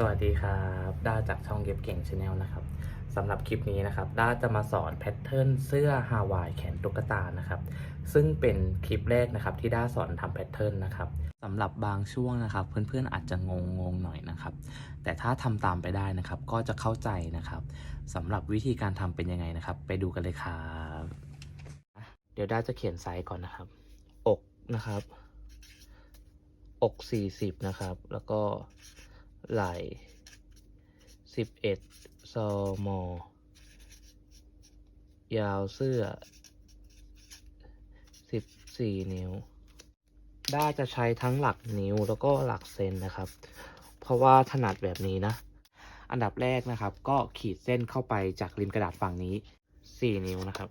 สวัสดีครับด้าจากช่องเย็บเก่งชาแนลนะครับสำหรับคลิปนี้นะครับด้าจะมาสอนแพทเทิร์นเสื้อฮาวายแขนตุ๊กตานะครับซึ่งเป็นคลิปแรกนะครับที่ด้าสอนทำแพทเทิร์นนะครับสำหรับบางช่วงนะครับ เพื่อนๆอาจจะงงงๆหน่อยนะครับ แต่ถ้าทำตามไปได้นะครับก็จะเข้าใจนะครับสำหรับวิธีการทำเป็นยังไงนะครับ ไปดูกันเลยครับอะเดี๋ยวด้าจะเขียนไซส์ก่อนนะครับ อกนะครับ อก 40 นะครับ แล้วก็ ไหล่11ซอมอยาวเสื้อ14นิ้วด้าจะใช้ทั้งหลักนิ้วแล้วก็หลักเซนนะครับ เพราะว่าถนัดแบบนี้นะ อันดับแรกนะครับ ก็ขีดเส้นเข้าไปจากริมกระดาษฝั่งนี้4นิ้วนะครับ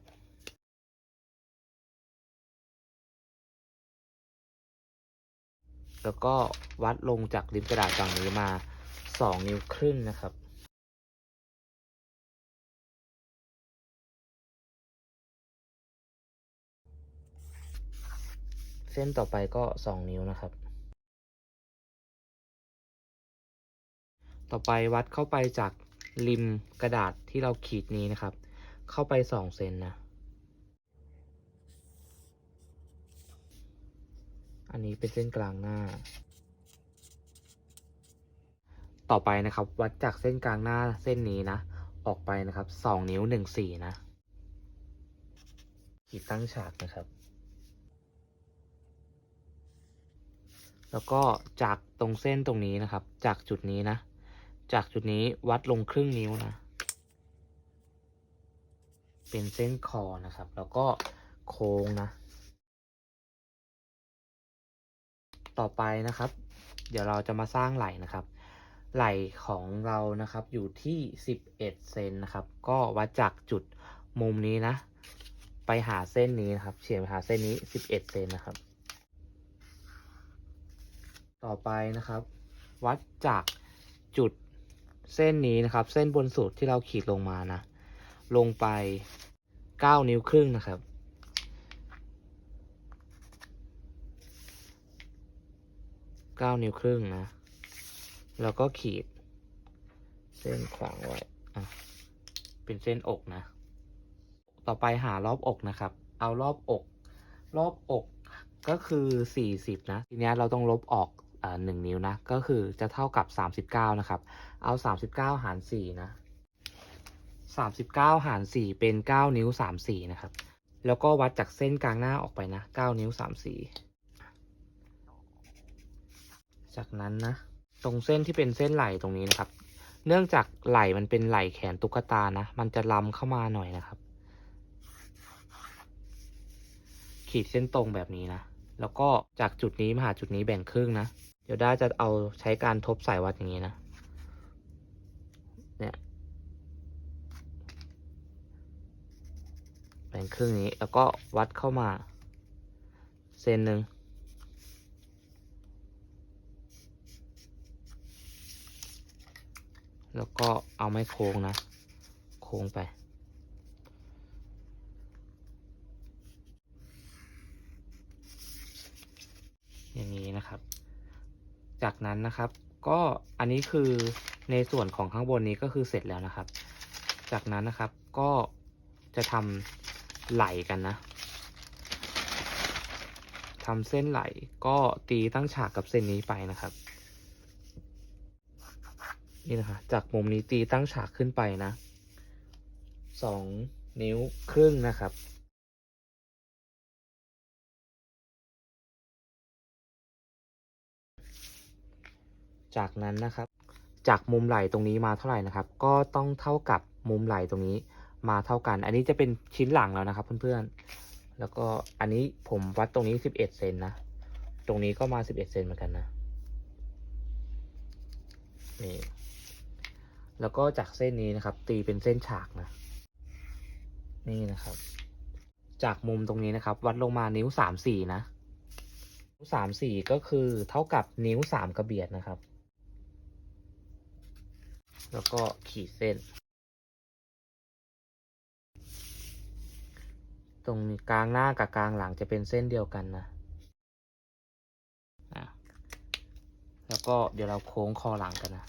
แล้วก็วัดลงจากริมกระดาษฝั่งนี้มา 2 นิ้วครึ่งนะครับเส้นต่อไปก็ 2 นิ้วนะครับ ต่อไปวัดเข้าไปจากริมกระดาษที่เราขีดนี้นะครับ เข้าไป 2 เซนนะ อันนี้เป็นเส้นกลางหน้า ต่อไปนะครับ วัดจากเส้นกลางหน้าเส้นนี้นะ ออกไปนะครับ2นิ้ว1 4นะขีดตั้งฉากนะครับ แล้วก็จากตรงเส้นตรงนี้นะครับ จากจุดนี้นะ จากจุดนี้วัดลงครึ่งนิ้วนะ เป็นเส้นคอนะครับ แล้วก็โค้งนะ ต่อไปนะครับ เดี๋ยวเราจะมาสร้างไหล่นะครับ ไหล่ของเรานะครับอยู่ที่ 11 เซนนะครับ ก็วัดจากจุดมุมนี้นะ ไปหาเส้นนี้นะครับ เฉียงไปหาเส้นนี้ 11 เซนนะครับ ต่อไปนะครับ วัดจากจุดเส้นนี้นะครับ เส้นบนสุดที่เราขีดลงมานะ ลงไป 9 นิ้วครึ่งนะครับ 9 นิ้วครึ่งนะ แล้วก็ขีด เส้นขวางไว้อะเป็นเส้นอกนะ ต่อไปหารอบอกนะครับ เอารอบอก รอบอกก็คือ 40 นะ ทีนี้เราต้องลบออกหนึ่งนิ้วนะ ก็คือจะเท่ากับ 39 นะครับ เอา 39 หาร 4 นะ 39 หาร 4 เป็น 9 นิ้ว 34 นะครับ แล้วก็วัดจากเส้นกลางหน้าออกไปนะ 9 นิ้ว 34 จากนั้นนะ ตรงเส้นที่เป็นเส้นไหล่ตรงนี้นะครับ เนื่องจากไหล่มันเป็นไหล่แขนตุ๊กตานะ มันจะล้ำเข้ามาหน่อยนะครับ ขีดเส้นตรงแบบนี้นะ แล้วก็จากจุดนี้มาหาจุดนี้แบ่งครึ่งนะ เดี๋ยวด้าจะเอาใช้การทบสายวัดอย่างนี้นะ เนี่ย แบ่งครึ่งนี้ แล้วก็วัดเข้ามา เซนหนึ่ง แล้วก็เอาไม้โค้งนะ โค้งไป อย่างนี้นะครับ จากนั้นนะครับก็อันนี้คือในส่วนของข้างบนนี้ก็คือเสร็จแล้วนะครับ จากนั้นนะครับก็จะทำไหลกันนะทำเส้นไหลก็ตีตั้งฉากกับเส้นนี้ไปนะครับ นี่นะคะ จากมุมนี้ตีตั้งฉากขึ้นไปนะสองนิ้วครึ่งนะครับจากนั้นนะครับ จากมุมไหล่ตรงนี้มาเท่าไหร่นะครับ ก็ต้องเท่ากับมุมไหล่ตรงนี้มาเท่ากัน อันนี้จะเป็นชิ้นหลังแล้วนะครับเพื่อนๆ แล้วก็อันนี้ผมวัดตรงนี้สิบเอ็ดเซนนะ ตรงนี้ก็มาสิบเอ็ดเซนเหมือนกันนะ นี่ แล้วก็จากเส้นนี้นะครับ ตีเป็นเส้นฉากนะ นี่นะครับ จากมุมตรงนี้นะครับ วัดลงมานิ้วสามสี่นะนิ้วสามสี่ก็คือเท่ากับนิ้วสามกระเบียดนะครับ แล้วก็ขีดเส้น ตรงกลางหน้ากับกลางหลังจะเป็นเส้นเดียวกันนะอะแล้วก็เดี๋ยวเราโค้งคอหลังกันนะ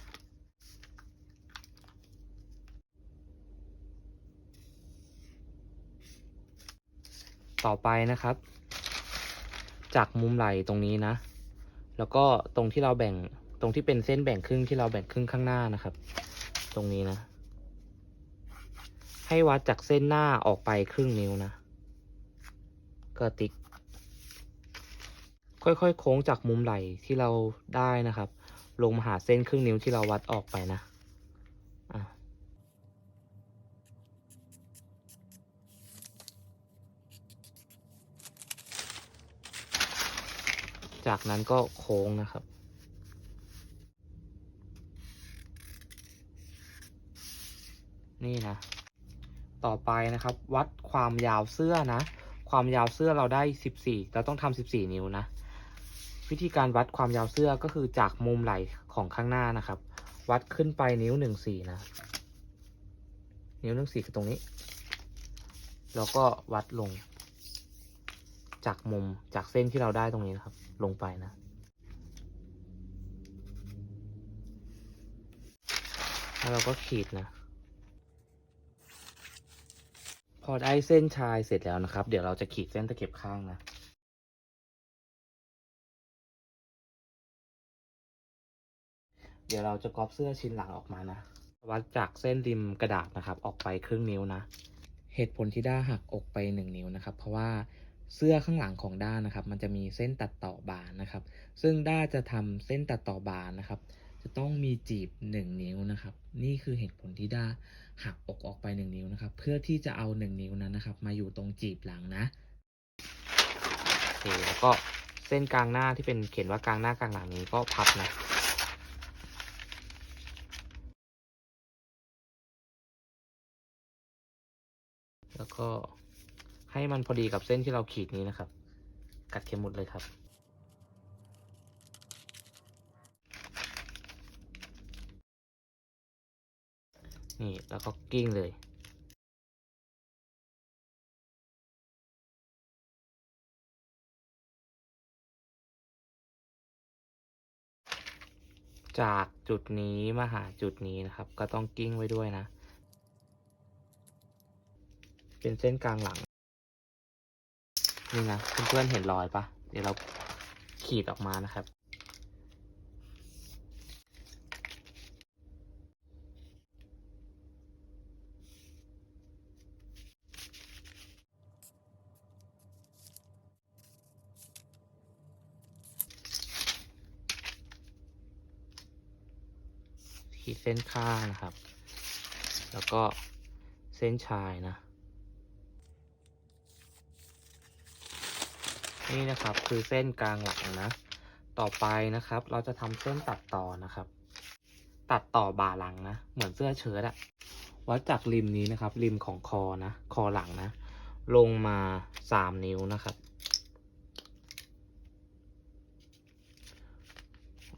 ต่อไปนะครับ จากมุมไหล่ตรงนี้นะ แล้วก็ตรงที่เราแบ่งตรงที่เป็นเส้นแบ่งครึ่งที่เราแบ่งครึ่งข้างหน้านะครับ ตรงนี้นะ ให้วัดจากเส้นหน้าออกไปครึ่งนิ้วนะ ก็ติ๊ก ค่อยๆ โค้งจากมุมไหล่ที่เราได้นะครับ ลงมาหาเส้นครึ่งนิ้วที่เราวัดออกไปนะ อะ จากนั้นก็โค้งนะครับ นี่นะ ต่อไปนะครับ วัดความยาวเสื้อนะ ความยาวเสื้อเราได้ 14 เราต้องทำ14 นิ้วนะ วิธีการวัดความยาวเสื้อก็คือจากมุมไหล่ของข้างหน้านะครับ วัดขึ้นไปนิ้วหนึ่งสี่นะ นิ้วหนึ่งสี่คือตรงนี้ แล้วก็วัดลงจากมุมจากเส้นที่เราได้ตรงนี้นะครับ ลงไปนะ แล้วเราก็ขีดนะ พอได้เส้นชายเสร็จแล้วนะครับ เดี๋ยวเราจะขีดเส้นตะเข็บข้างนะเดี๋ยวเราจะกรอบเสื้อชิ้นหลังออกมานะ วัดจากเส้นริมกระดาษนะครับ ออกไปครึ่งนิ้วนะ เหตุผลที่ด้าหักอกไปหนึ่งนิ้วนะครับ เพราะว่า เสื้อข้างหลังของด้านะครับ มันจะมีเส้นตัดต่อบานนะครับ ซึ่งด้าจะทำเส้นตัดต่อบานนะครับ จะต้องมีจีบหนึ่งนิ้วนะครับ นี่คือเหตุผลที่ด้าหักอกออกไปหนึ่งนิ้วนะครับ เพื่อที่จะเอาหนึ่งนิ้วนั้นนะครับ มาอยู่ตรงจีบหลังนะโอเคแล้วก็เส้นกลางหน้าที่เป็นเขียนว่ากลางหน้ากลางหลังนี้ก็พับนะแล้วก็ ให้มันพอดีกับเส้นที่เราขีดนี้นะครับ กัดเข็มหมุดเลยครับ นี่แล้วก็กิ้งเลย จากจุดนี้มาหาจุดนี้นะครับ ก็ต้องกิ้งไว้ด้วยนะ เป็นเส้นกลางหลัง นี่นะเพื่อนๆเห็นรอยปะเดี๋ยวเราขีดออกมานะครับ ขีดเส้นข้างนะครับ แล้วก็เส้นชายนะ นี่นะครับคือเส้นกลางหลังนะ ต่อไปนะครับ เราจะทำเส้นตัดต่อนะครับ ตัดต่อบ่าหลังนะ เหมือนเสื้อเชิ้ตอะวัดจากริมนี้นะครับ ริมของคอนะคอหลังนะ ลงมาสามนิ้วนะครับ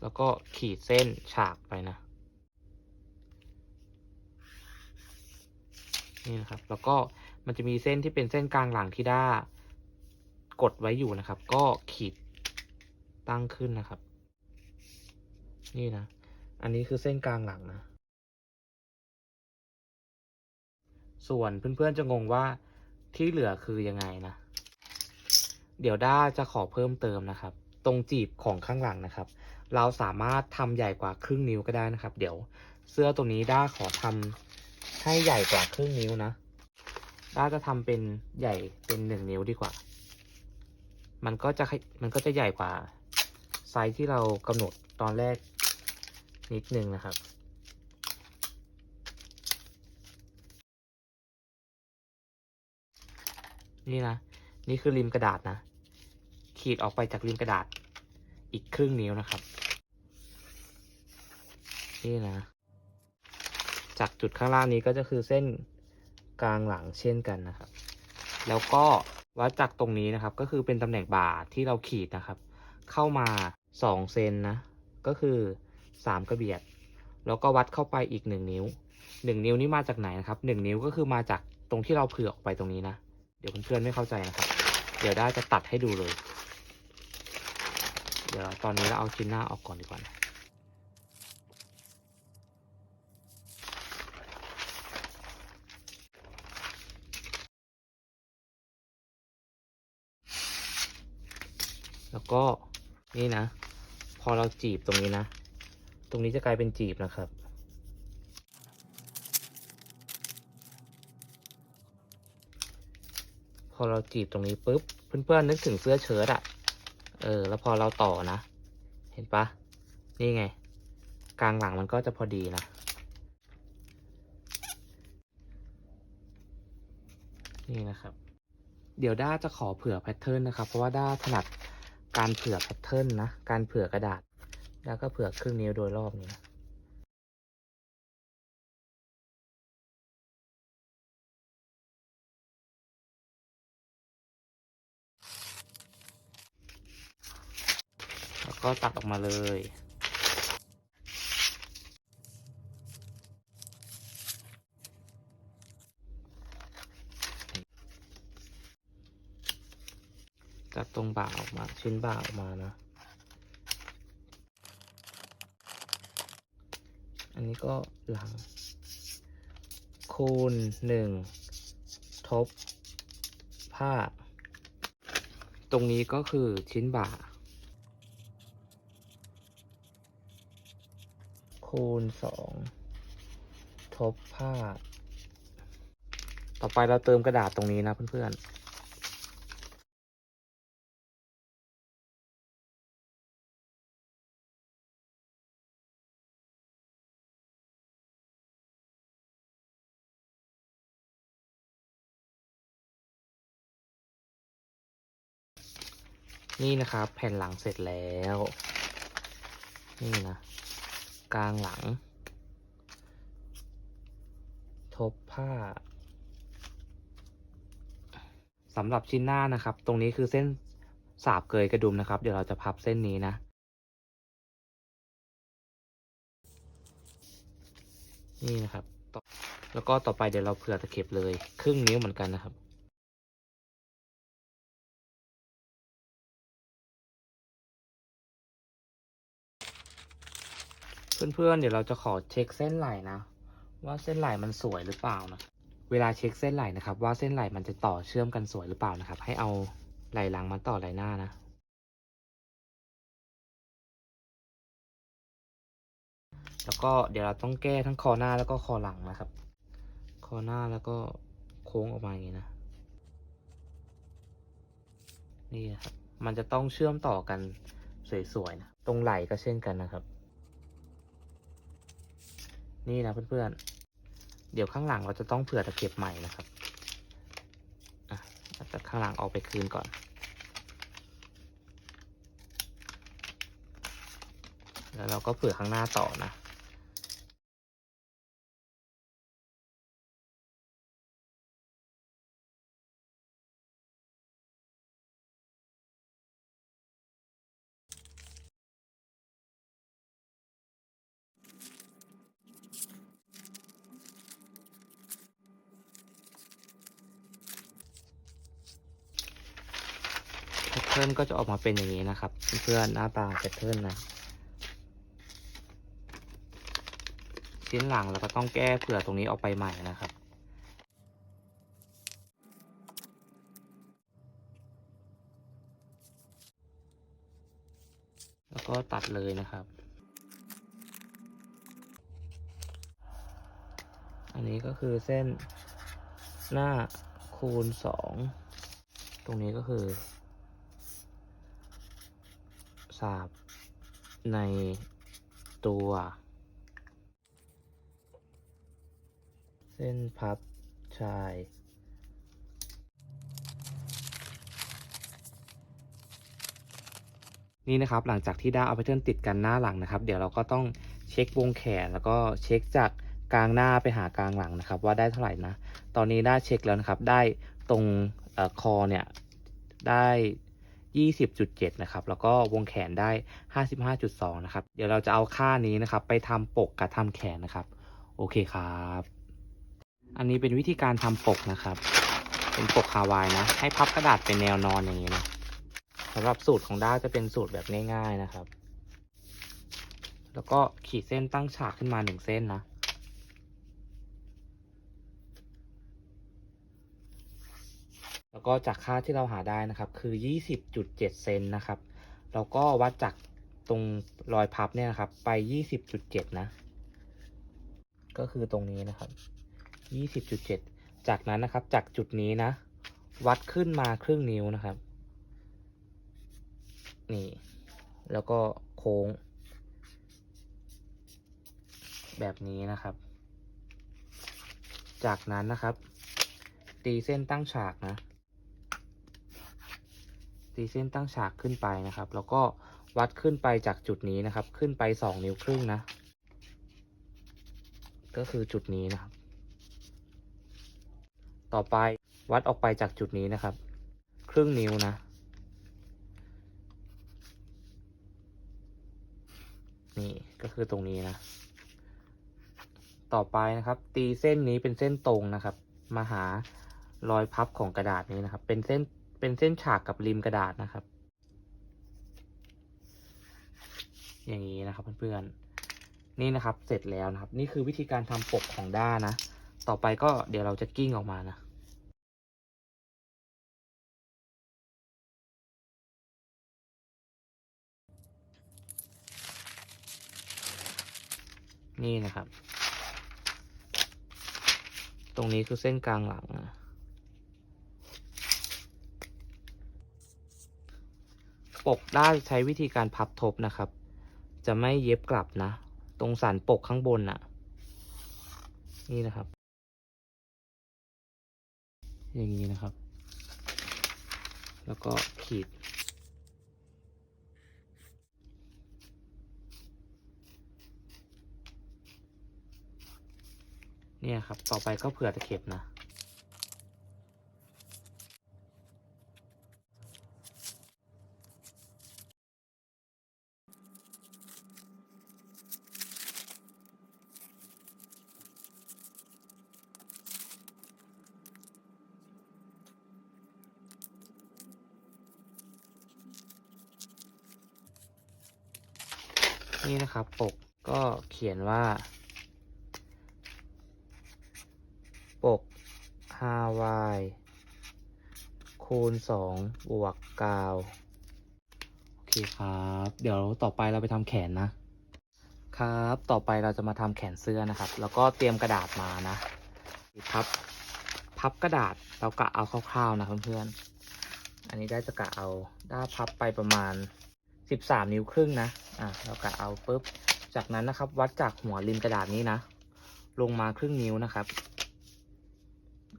แล้วก็ขีดเส้นฉากไปนะ นี่นะครับ แล้วก็มันจะมีเส้นที่เป็นเส้นกลางหลังที่ด้า กดไว้อยู่นะครับ ก็ขีดตั้งขึ้นนะครับ นี่นะ อันนี้คือเส้นกลางหลังนะ ส่วนเพื่อนๆจะงงว่าที่เหลือคือยังไงนะ เดี๋ยวด้าจะขอเพิ่มเติมนะครับ ตรงจีบของข้างหลังนะครับ เราสามารถทำใหญ่กว่าครึ่งนิ้วก็ได้นะครับ เดี๋ยวเสื้อตัวนี้ด้าขอทำให้ใหญ่กว่าครึ่งนิ้วนะด้าจะทำเป็นใหญ่เป็นหนึ่งนิ้วดีกว่า มันก็จะมันก็จะใหญ่กว่าไซส์ที่เรากำหนดตอนแรกนิดนึงนะครับ นี่นะ นี่คือริมกระดาษนะ ขีดออกไปจากริมกระดาษอีกครึ่งนิ้วนะครับ นี่นะ จากจุดข้างล่างนี้ก็จะคือเส้นกลางหลังเช่นกันนะครับ แล้วก็ วัดจากตรงนี้นะครับ ก็คือเป็นตำแหน่งบ่าที่เราขีดนะครับ เข้ามาสองเซนนะ ก็คือสามกระเบียด แล้วก็วัดเข้าไปอีกหนึ่งนิ้วหนึ่งนิ้วนี้มาจากไหนนะครับหนึ่งนิ้วก็คือมาจากตรงที่เราเผื่อออกไปตรงนี้นะ เดี๋ยวเพื่อนๆไม่เข้าใจนะครับ เดี๋ยวได้จะตัดให้ดูเลย เดี๋ยวตอนนี้เราเอาชิ้นหน้าออกก่อนดีกว่านะ ก็นี่นะ พอเราจีบตรงนี้นะ ตรงนี้จะกลายเป็นจีบนะครับ พอเราจีบตรงนี้ปุ๊บ เพื่อนๆนึกถึงเสื้อเชิ้ตอะเออ แล้วพอเราต่อนะ เห็นปะนี่ไง กลางหลังมันก็จะพอดีนะ นี่นะครับ เดี๋ยวด้าจะขอเผื่อแพทเทิร์นนะครับ เพราะว่าด้าถนัด การเผื่อแพทเทิร์นนะ การเผื่อกระดาษ แล้วก็เผื่อครึ่งนิ้วโดยรอบนี้นะแล้วก็ตัดออกมาเลย จัดตรงบ่าออกมา ชิ้นบ่าออกมานะ อันนี้ก็หลัง คูณหนึ่งทบ ผ้า ตรงนี้ก็คือชิ้นบ่า คูณสองทบผ้า ต่อไปเราเติมกระดาษตรงนี้นะเพื่อนๆ นี่นะครับ แผ่นหลังเสร็จแล้ว นี่นะ กลางหลัง ทบผ้าสำหรับชิ้นหน้านะครับ ตรงนี้คือเส้นสาบเกยกระดุมนะครับ เดี๋ยวเราจะพับเส้นนี้นะ นี่นะครับ แล้วก็ต่อไปเดี๋ยวเราเผื่อตะเข็บเลย ครึ่งนิ้วเหมือนกันนะครับ เพื่อนๆ เดี๋ยวเราจะขอเช็คเส้นไหล่นะ ว่าเส้นไหล่มันสวยหรือเปล่านะ เวลาเช็คเส้นไหล่นะครับ ว่าเส้นไหล่มันจะต่อเชื่อมกันสวยหรือเปล่านะครับ ให้เอาไหล่หลังมาต่อไหล่หน้านะ แล้วก็เดี๋ยวเราต้องแก้ทั้งคอหน้าแล้วก็คอหลังนะครับ คอหน้าแล้วก็โค้งออกมาอย่างนี้นะ นี่ครับ มันจะต้องเชื่อมต่อกันสวยๆนะ ตรงไหล่ก็เช่นกันนะครับ นี่นะเพื่อนๆ เดี๋ยวข้างหลังเราจะต้องเผื่อตะเข็บใหม่นะครับอะเอาจะข้างหลังออกไปคืนก่อน แล้วเราก็เผื่อข้างหน้าต่อนะ แพทเทิร์น ก็จะออกมาเป็นอย่างนี้นะครับ เพื่อนหน้าตาแพทเทิร์นนะชิ้นหลังเราก็ต้องแก้เผื่อตรงนี้ออกไปใหม่นะครับแล้วก็ตัดเลยนะครับ อันนี้ก็คือเส้นหน้าคูณสองตรงนี้ก็คือ สาบในตัว เส้นพับชาย นี่นะครับหลังจากที่ได้เอาไปเทิร์นติดกันหน้าหลังนะครับ เดี๋ยวเราก็ต้องเช็ควงแขนแล้วก็เช็คจากกลางหน้าไปหากลางหลังนะครับ ว่าได้เท่าไหร่นะ ตอนนี้ได้เช็คแล้วนะครับ ได้ตรงอคอเนี่ยได้ 20.7 นะครับ แล้วก็วงแขนได้ 55.2 นะครับ เดี๋ยวเราจะเอาค่านี้นะครับ ไปทำปกกับทำแขนนะครับ โอเคครับ อันนี้เป็นวิธีการทำปกนะครับ เป็นปกฮาวายนะ ให้พับกระดาษเป็นแนวนอนอย่างนี้นะสำหรับสูตรของด้าจะเป็นสูตรแบบง่าย ๆนะครับ แล้วก็ขีดเส้นตั้งฉากขึ้นมาหนึ่งเส้นนะ แล้วก็จากค่าที่เราหาได้นะครับ คือ 20.7 เซนนะครับแล้วก็วัดจากตรงรอยพับเนี่ยนะครับ ไปยี่สิบจุดเจ็ดนะ ก็คือตรงนี้นะครับยี่สิบจุดเจ็ดจากนั้นนะครับ จากจุดนี้นะ วัดขึ้นมาครึ่งนิ้วนะครับ นี่ แล้วก็โค้ง แบบนี้นะครับ จากนั้นนะครับ ตีเส้นตั้งฉากนะ ตีเส้นตั้งฉากขึ้นไปนะครับ แล้วก็วัดขึ้นไปจากจุดนี้นะครับ ขึ้นไปสองนิ้วครึ่งนะ ก็คือจุดนี้นะครับ ต่อไปวัดออกไปจากจุดนี้นะครับ ครึ่งนิ้วนะ นี่ก็คือตรงนี้นะ ต่อไปนะครับ ตีเส้นนี้เป็นเส้นตรงนะครับ มาหารอยพับของกระดาษนี้นะครับ เป็นเส้น เป็นเส้นฉากกับริมกระดาษนะครับ อย่างนี้นะครับเพื่อนๆ นี่นะครับเสร็จแล้วนะครับ นี่คือวิธีการทำปกของด้านะ ต่อไปก็เดี๋ยวเราจะกิ้งออกมานะนี่นะครับ ตรงนี้คือเส้นกลางหลังนะ ปกได้ใช้วิธีการพับทบนะครับ จะไม่เย็บกลับนะ ตรงสันปกข้างบนน่ะ นี่นะครับ อย่างนี้นะครับ แล้วก็ขีด เนี่ยครับ ต่อไปก็เผื่อตะเข็บนะ นะครับ ปกก็เขียนว่า ปก 5y คูณ2บวก9โอเคครับ เดี๋ยวต่อไปเราไปทำแขนนะ ครับ ต่อไปเราจะมาทำแขนเสื้อนะครับ แล้วก็เตรียมกระดาษมานะพับ พับกระดาษเรากะเอาคร่าวๆนะเพื่อนๆ อันนี้ได้จะกะเอา ได้าพับไปประมาณ 13นิ้วครึ่งนะ อะเรากะเอาปุ๊บ จากนั้นนะครับ วัดจากหัวริมกระดาษนี้นะ ลงมาครึ่งนิ้วนะครับ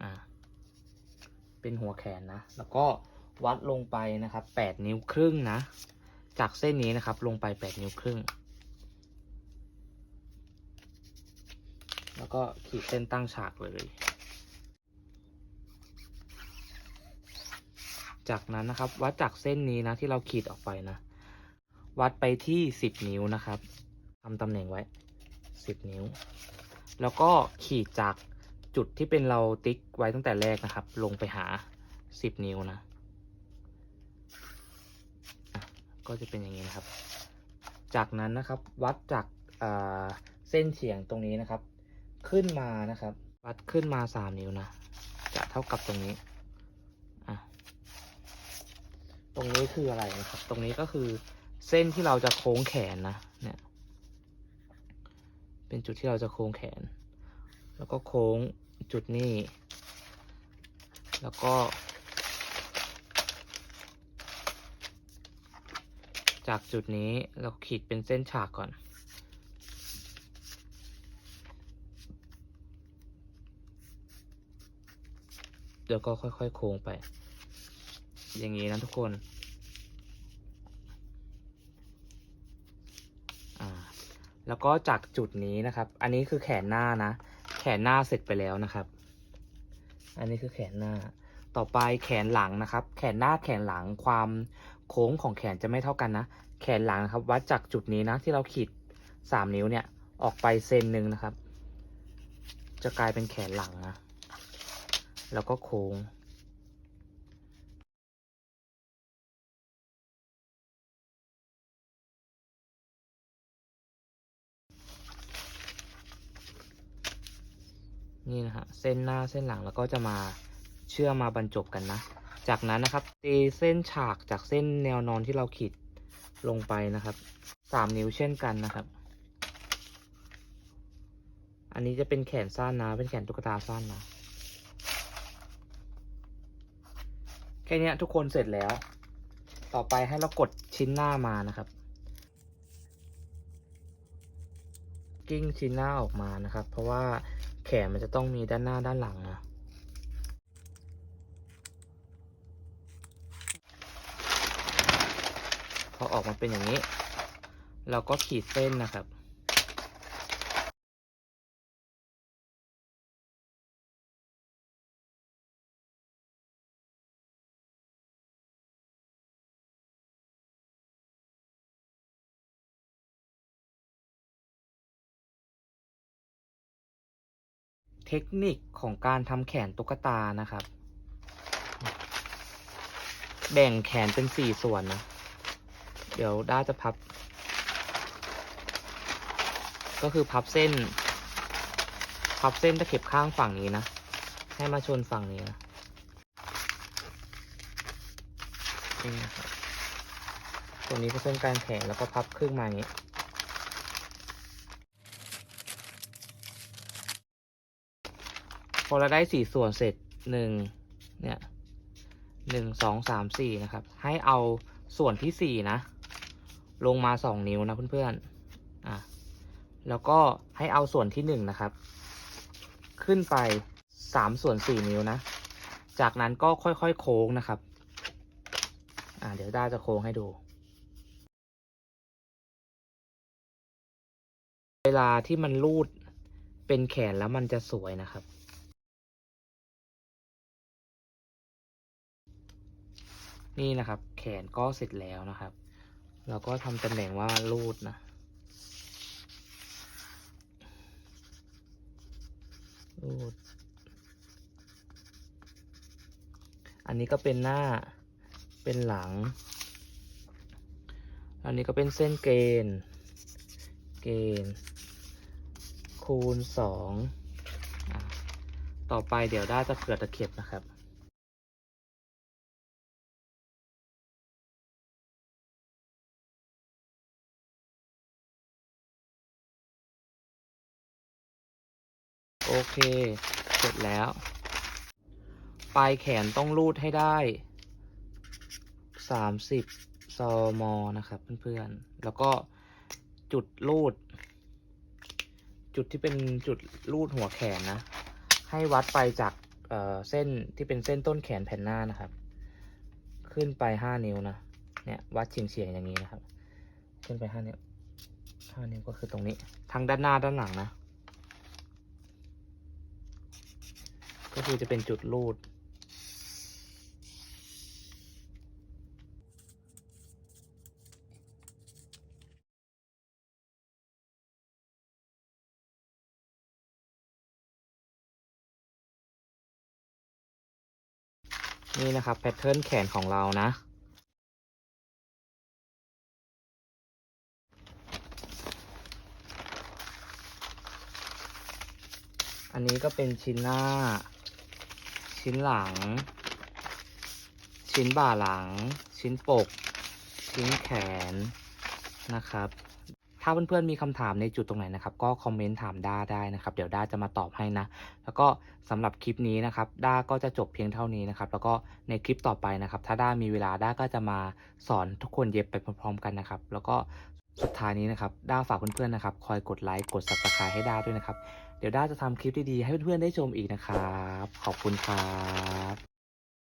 อ่า เป็นหัวแขนนะ แล้วก็วัดลงไปนะครับ8นิ้วครึ่งนะ จากเส้นนี้นะครับ ลงไป8นิ้วครึ่ง แล้วก็ขีดเส้นตั้งฉากเลย จากนั้นนะครับ วัดจากเส้นนี้นะที่เราขีดออกไปนะ วัดไปที่10นิ้วนะครับทำตำแหน่งไว้10นิ้ว แล้วก็ขีดจากจุดที่เป็นเราติ๊กไว้ตั้งแต่แรกนะครับ ลงไปหา10นิ้วนะะก็จะเป็นอย่างนี้นะครับ จากนั้นนะครับวัดจากเส้นเฉียงตรงนี้นะครับ ขึ้นมานะครับ วัดขึ้นมา3นิ้วนะ จะเท่ากับตรงนี้อะตรงนี้คืออะไรนะครับ ตรงนี้ก็คือ เส้นที่เราจะโค้งแขนนะเนี่ย เป็นจุดที่เราจะโค้งแขน แล้วก็โค้งจุดนี้ แล้วก็ จากจุดนี้เราขีดเป็นเส้นฉากก่อน เดี๋ยวก็ค่อยๆ โค้งไป อย่างนี้นะทุกคน อ่า แล้วก็จากจุดนี้นะครับ อันนี้คือแขนหน้านะ แขนหน้าเสร็จไปแล้วนะครับ อันนี้คือแขนหน้า ต่อไปแขนหลังนะครับ แขนหน้าแขนหลังความโค้งของแขนจะไม่เท่ากันนะ แขนหลังนะครับ วัดจากจุดนี้นะ ที่เราขีดสามนิ้วเนี่ย ออกไปเซนหนึ่งนะครับ จะกลายเป็นแขนหลังนะ แล้วก็โค้ง นี่นะฮะเส้นหน้าเส้นหลังแล้วก็จะมาเชื่อมมาบรรจบกันนะ จากนั้นนะครับตีเส้นฉากจากเส้นแนวนอนที่เราขีดลงไปนะครับสามนิ้วเช่นกันนะครับ อันนี้จะเป็นแขนสั้นนะ เป็นแขนตุ๊กตาสั้นนะแค่นี้ทุกคนเสร็จแล้ว ต่อไปให้เรากดชิ้นหน้ามานะครับ กิ้งชิ้นหน้าออกมานะครับ เพราะว่า ขนมันจะต้องมีด้านหน้าด้านหลังนะพอออกมาเป็นอย่างนี้ เราก็ขีดเส้นนะครับ เทคนิคของการทำแขนตุ๊กตานะครับ แบ่งแขนเป็นสี่ส่วนนะ เดี๋ยวด้าจะพับ ก็คือพับเส้น พับเส้นตะเข็บข้างฝั่งนี้นะ ให้มาชนฝั่งนี้นะนี่นะครับ ตัวนี้คือเส้นกลางแขนแล้วก็พับครึ่งมาอย่างนี้ อเราได้สี่ส่วนเสร็จหนึ่งเนี่ยหนึ่งสองสามสี่นะครับ ให้เอาส่วนที่สี่นะ ลงมาสองนิ้วนะเพื่อนๆอะแล้วก็ให้เอาส่วนที่หนึ่งนะครับ ขึ้นไปสามส่วนสี่นิ้วนะ จากนั้นก็ค่อยๆโค้งนะครับ อ่าเดี๋ยวด้าจะโค้งให้ดู เวลาที่มันรูดเป็นแขนแล้วมันจะสวยนะครับ นี่นะครับ แขนก็เสร็จแล้วนะครับ เราก็ทำตำแหน่งว่ารูดนะรูด อันนี้ก็เป็นหน้าเป็นหลัง อันนี้ก็เป็นเส้นเกณฑ์เกณฑ์คูณสองต่อไปเดี๋ยวด้าจะเผื่อตะเข็บนะครับ โอเค เสร็จแล้ว ปลายแขนต้องรูดให้ได้สามสิบซอมอนะครับเพื่อนๆ แล้วก็จุดรูด จุดที่เป็นจุดรูดหัวแขนนะ ให้วัดไปจากเอ่อเส้นที่เป็นเส้นต้นแขนแผ่นหน้านะครับ ขึ้นไปห้านิ้วนะ เนี่ย วัดเฉียงเฉียงๆอย่างนี้นะครับ ขึ้นไปห้านิ้วห้านิ้วก็คือตรงนี้ ทั้งด้านหน้าด้านหลังนะ ก็คือจะเป็นจุดรูด นี่นะครับแพทเทิร์นแขนของเรานะอันนี้ก็เป็นชิ้นหน้า ชิ้นหลัง ชิ้นบ่าหลัง ชิ้นปก ชิ้นแขนนะครับ ถ้าเพื่อนๆมีคำถามในจุดตรงไหนนะครับ ก็คอมเมนต์ถามด้าได้นะครับ เดี๋ยวด้าจะมาตอบให้นะ แล้วก็สำหรับคลิปนี้นะครับ ด้าก็จะจบเพียงเท่านี้นะครับ แล้วก็ในคลิปต่อไปนะครับ ถ้าด้ามีเวลาด้าก็จะมาสอนทุกคนเย็บไปพร้อมๆกันนะครับ แล้วก็สุดท้ายนี้นะครับ ด้าฝากเพื่อนๆนะครับ คอยกดไลค์ กด subscribe ให้ด้าด้วยนะครับ เดี๋ยวด้าจะทำคลิปดีๆ ให้เพื่อนๆได้ชมอีกนะครับ ขอบคุณครับ